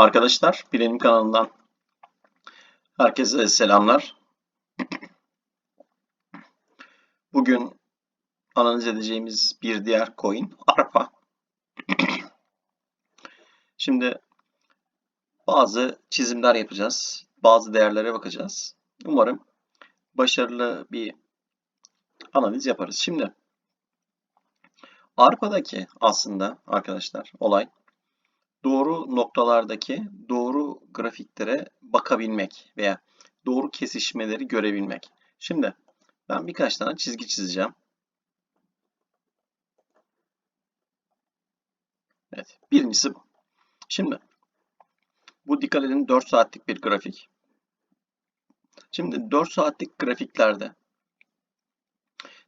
Arkadaşlar, Bilenim kanalından herkese selamlar. Bugün analiz edeceğimiz bir diğer coin ARPA. Şimdi bazı çizimler yapacağız. Bazı değerlere bakacağız. Umarım başarılı bir analiz yaparız. Şimdi ARPA'daki aslında arkadaşlar olay doğru noktalardaki doğru grafiklere bakabilmek veya doğru kesişmeleri görebilmek. Şimdi ben birkaç tane çizgi çizeceğim. Evet, birincisi bu. Şimdi bu dikkat edin 4 saatlik bir grafik. Şimdi 4 saatlik grafiklerde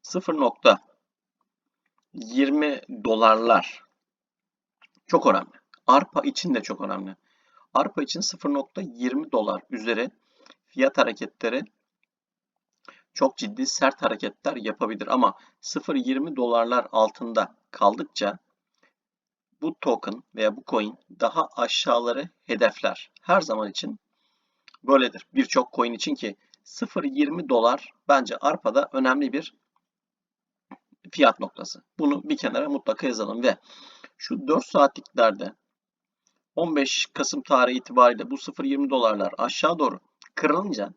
0.20 dolarlar çok önemli. Arpa için de çok önemli. Arpa için 0.20 dolar üzeri fiyat hareketleri çok ciddi sert hareketler yapabilir ama 0.20 dolarlar altında kaldıkça bu token veya bu coin daha aşağıları hedefler. Her zaman için böyledir. Birçok coin için ki 0.20 dolar bence arpada önemli bir fiyat noktası. Bunu bir kenara mutlaka yazalım ve şu 4 saatliklerde 15 Kasım tarihi itibariyle bu 0.20 dolarlar aşağı doğru kırılınca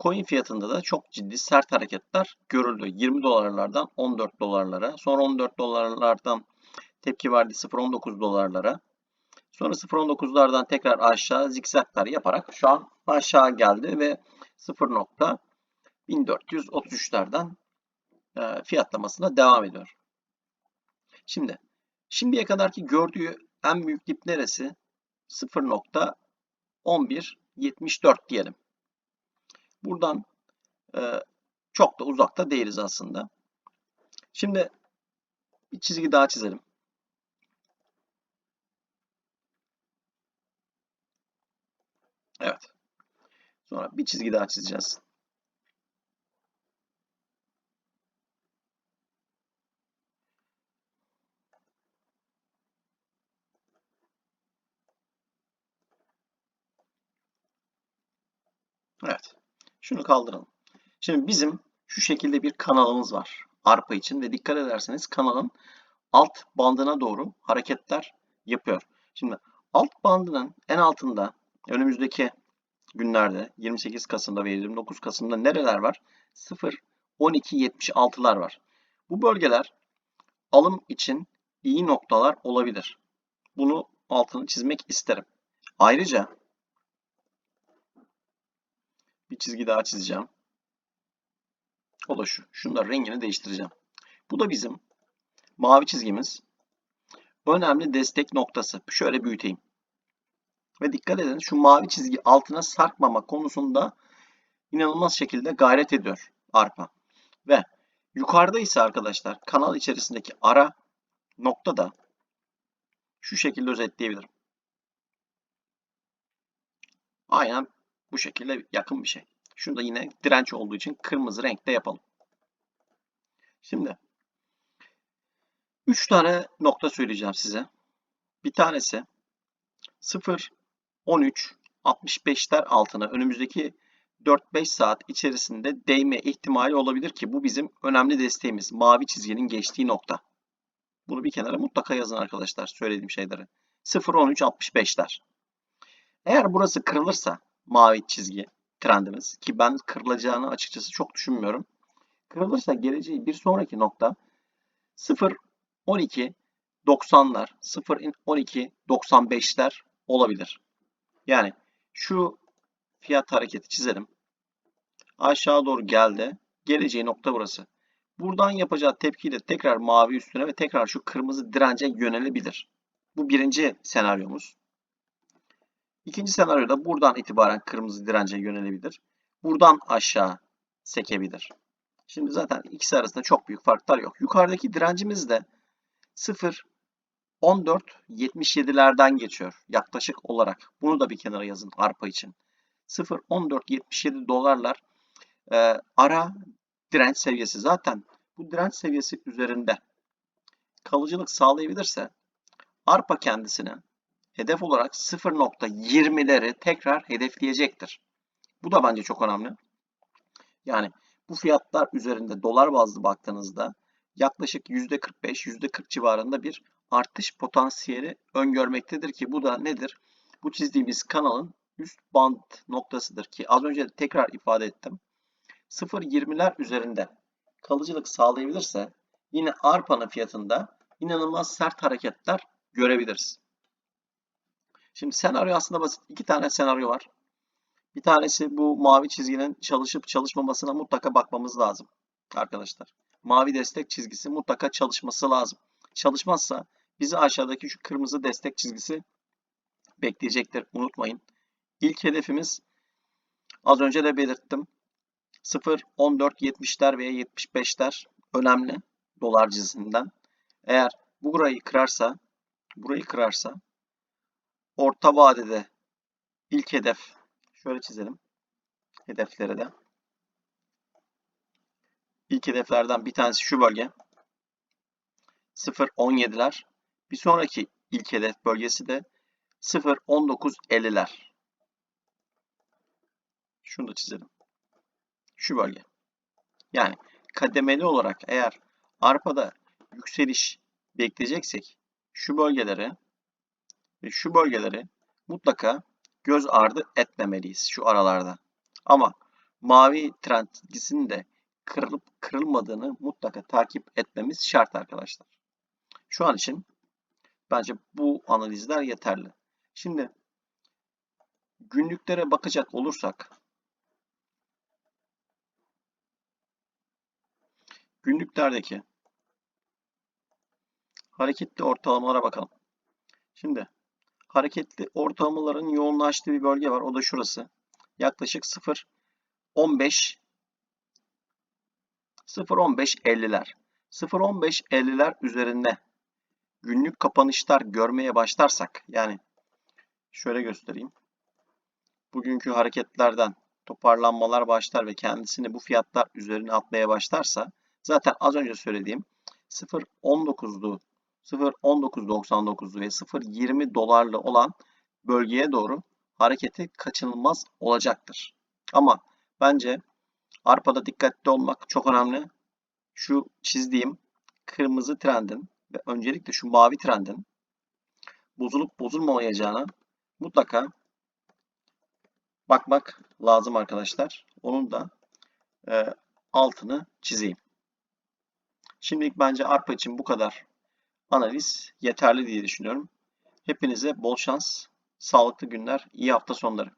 coin fiyatında da çok ciddi sert hareketler görüldü. 20 dolarlardan 14 dolarlara, sonra 14 dolarlardan tepki verdi 0.19 dolarlara. Sonra 0.19'lardan tekrar aşağı zikzaklar yaparak şu an aşağı geldi ve 0.1433'lerden e, fiyatlamasına devam ediyor. Şimdi şimdiye kadarki gördüğü en büyük dip neresi? 0.1174 diyelim. Buradan e, çok da uzakta değiliz aslında. Şimdi bir çizgi daha çizelim. Evet. Sonra bir çizgi daha çizeceğiz. Evet. Şunu kaldıralım. Şimdi bizim şu şekilde bir kanalımız var. Arpa için ve dikkat ederseniz kanalın alt bandına doğru hareketler yapıyor. Şimdi alt bandının en altında önümüzdeki günlerde 28 Kasım'da ve 29 Kasım'da nereler var? 0, 12, 76'lar var. Bu bölgeler alım için iyi noktalar olabilir. Bunu altını çizmek isterim. Ayrıca bir çizgi daha çizeceğim. O da şu. Şunların rengini değiştireceğim. Bu da bizim mavi çizgimiz. Önemli destek noktası. Şöyle büyüteyim. Ve dikkat edin şu mavi çizgi altına sarkmama konusunda inanılmaz şekilde gayret ediyor arpa. Ve yukarıda ise arkadaşlar kanal içerisindeki ara nokta da şu şekilde özetleyebilirim. Aynen bu şekilde yakın bir şey. Şunu da yine direnç olduğu için kırmızı renkte yapalım. Şimdi 3 tane nokta söyleyeceğim size. Bir tanesi 0 13 65'ler altına önümüzdeki 4-5 saat içerisinde değme ihtimali olabilir ki bu bizim önemli desteğimiz. Mavi çizginin geçtiği nokta. Bunu bir kenara mutlaka yazın arkadaşlar söylediğim şeyleri. 0-13 65'ler. Eğer burası kırılırsa mavi çizgi trendimiz ki ben kırılacağını açıkçası çok düşünmüyorum. Kırılırsa geleceği bir sonraki nokta 0 12 90'lar 0 12 95'ler olabilir. Yani şu fiyat hareketi çizelim. Aşağı doğru geldi. Geleceği nokta burası. Buradan yapacağı tepkiyle tekrar mavi üstüne ve tekrar şu kırmızı dirence yönelebilir. Bu birinci senaryomuz. İkinci senaryoda buradan itibaren kırmızı dirence yönelebilir. Buradan aşağı sekebilir. Şimdi zaten ikisi arasında çok büyük farklar yok. Yukarıdaki direncimiz de 0 14 77'lerden geçiyor yaklaşık olarak. Bunu da bir kenara yazın arpa için. 0 14 77 dolarlar e, ara direnç seviyesi. Zaten bu direnç seviyesi üzerinde kalıcılık sağlayabilirse arpa kendisine hedef olarak 0.20'leri tekrar hedefleyecektir. Bu da bence çok önemli. Yani bu fiyatlar üzerinde dolar bazlı baktığınızda yaklaşık %45, %40 civarında bir artış potansiyeli öngörmektedir ki bu da nedir? Bu çizdiğimiz kanalın üst band noktasıdır ki az önce tekrar ifade ettim. 0.20'ler üzerinde kalıcılık sağlayabilirse yine arpanın fiyatında inanılmaz sert hareketler görebiliriz. Şimdi senaryo aslında basit. İki tane senaryo var. Bir tanesi bu mavi çizginin çalışıp çalışmamasına mutlaka bakmamız lazım arkadaşlar. Mavi destek çizgisi mutlaka çalışması lazım. Çalışmazsa bizi aşağıdaki şu kırmızı destek çizgisi bekleyecektir. Unutmayın. İlk hedefimiz az önce de belirttim. 0, 14, 70'ler veya 75'ler önemli dolar cinsinden. Eğer bu burayı kırarsa, burayı kırarsa orta vadede ilk hedef şöyle çizelim. Hedefleri de. İlk hedeflerden bir tanesi şu bölge. 0.17'ler. Bir sonraki ilk hedef bölgesi de 0.19.50'ler. Şunu da çizelim. Şu bölge. Yani kademeli olarak eğer arpada yükseliş bekleyeceksek şu bölgeleri ve şu bölgeleri mutlaka göz ardı etmemeliyiz şu aralarda. Ama mavi trend çizgisinin de kırılıp kırılmadığını mutlaka takip etmemiz şart arkadaşlar. Şu an için bence bu analizler yeterli. Şimdi günlüklere bakacak olursak günlüklerdeki hareketli ortalamalara bakalım. Şimdi hareketli ortalamaların yoğunlaştığı bir bölge var. O da şurası. Yaklaşık 0.15 0.15.50'ler. 0.15.50'ler üzerinde günlük kapanışlar görmeye başlarsak yani şöyle göstereyim. Bugünkü hareketlerden toparlanmalar başlar ve kendisini bu fiyatlar üzerine atmaya başlarsa zaten az önce söylediğim 0.19'lu 0.1999'lu ve 0.20 dolarlı olan bölgeye doğru hareketi kaçınılmaz olacaktır. Ama bence arpada dikkatli olmak çok önemli. Şu çizdiğim kırmızı trendin ve öncelikle şu mavi trendin bozulup bozulmamayacağına mutlaka bakmak lazım arkadaşlar. Onun da e, altını çizeyim. Şimdilik bence arpa için bu kadar analiz yeterli diye düşünüyorum. Hepinize bol şans, sağlıklı günler, iyi hafta sonları.